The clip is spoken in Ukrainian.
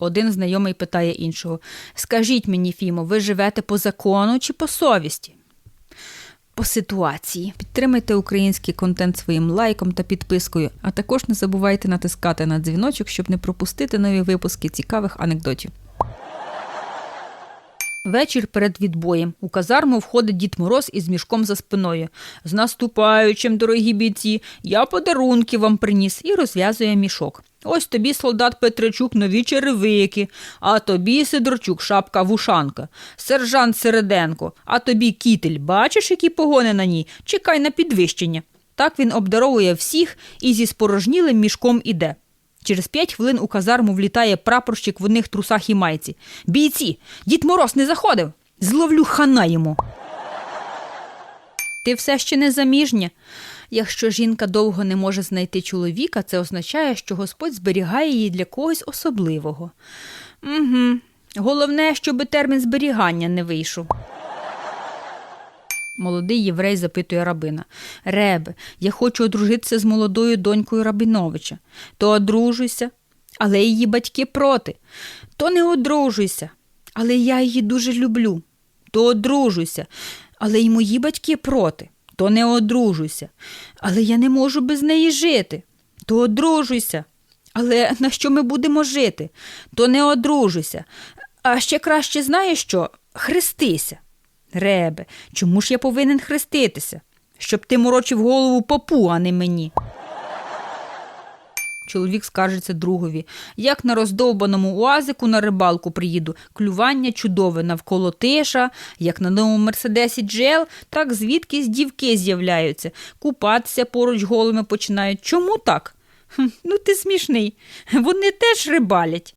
Один знайомий питає іншого: Скажіть мені, Фімо, ви живете по закону чи по совісті? По ситуації. Підтримайте український контент своїм лайком та підпискою, а також не забувайте натискати на дзвіночок, щоб не пропустити нові випуски цікавих анекдотів. Вечір перед відбоєм. У казарму входить Дід Мороз із мішком за спиною. З наступаючим, дорогі бійці, я подарунки вам приніс і розв'язує мішок. Ось тобі, солдат Петричук, нові черевики, а тобі, Сидорчук, шапка вушанка, сержант Середенко, а тобі кітель, бачиш, які погони на ній? Чекай на підвищення. Так він обдаровує всіх і зі спорожнілим мішком іде. Через п'ять хвилин у казарму влітає прапорщик в одних трусах і майці. Бійці, дід Мороз не заходив. Зловлю хана йому. Ти все ще не заміжня. Якщо жінка довго не може знайти чоловіка, це означає, що Господь зберігає її для когось особливого. Угу. Головне, щоб термін зберігання не вийшов. Молодий єврей запитує рабина. Ребе, я хочу одружитися з молодою донькою Рабіновича. То одружуйся, але її батьки проти. То не одружуйся, але я її дуже люблю. То одружуйся, але й мої батьки проти. То не одружуйся, але я не можу без неї жити. То одружуйся. Але на що ми будемо жити? То не одружуйся. А ще краще знаєш що? Хрестися. Ребе, чому ж я повинен хреститися? Щоб ти морочив голову попу, а не мені. Чоловік скаржиться другові. Як на роздовбаному уазику на рибалку приїду, клювання чудове навколо тиша, як на новому мерседесі джел, так звідкись дівки з'являються, купатися поруч голими починають. Чому так? Ну ти смішний. Вони теж рибалять.